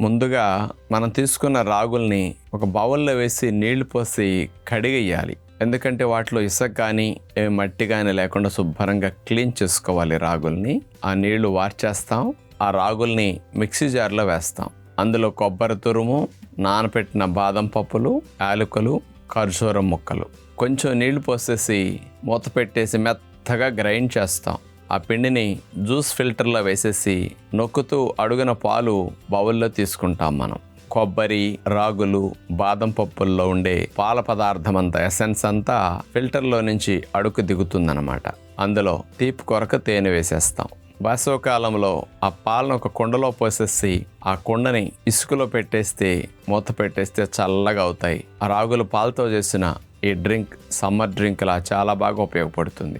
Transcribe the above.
ముందుగా మనం తీసుకున్న రాగుల్ని ఒక బౌల్లో వేసి నీళ్ళు పోసి కడిగేయాలి. ఎందుకంటే వాటిలో ఇసుక కానీ ఏ మట్టి కానీ లేకుండా శుభ్రంగా క్లీన్ చేసుకోవాలి రాగుల్ని. ఆ నీళ్ళు వార్చేస్తాం. ఆ రాగుల్ని మిక్సీ జార్లో వేస్తాం. అందులో కొబ్బరి తురుము నానపెట్టిన బాదం పప్పులు యాలకులు ఖర్జూరం ముక్కలు. కొంచెం నీళ్ళు పోసేసి మూత పెట్టేసి మెత్తగా గ్రైండ్ చేస్తాం. ఆ పిండిని జ్యూస్ ఫిల్టర్లో వేసేసి నొక్కుతూ అడుగున పాలు బౌల్లో తీసుకుంటాం మనం. కొబ్బరి రాగులు బాదం పప్పుల్లో ఉండే పాల పదార్థం అంతా ఎసెన్స్ అంతా ఫిల్టర్లో నుంచి అడుగు దిగుతుందన్నమాట. అందులో తీపి కొరకు తేనె వేసేస్తాం. వేసవకాలంలో ఆ పాలను ఒక కుండలో పోసేసి ఆ కుండని ఇసుకలో పెట్టేస్తే మూత పెట్టేస్తే చల్లగా అవుతాయి. ఆ రాగులు పాలతో చేసిన ఈ డ్రింక్ సమ్మర్ డ్రింక్ లా చాలా బాగా ఉపయోగపడుతుంది.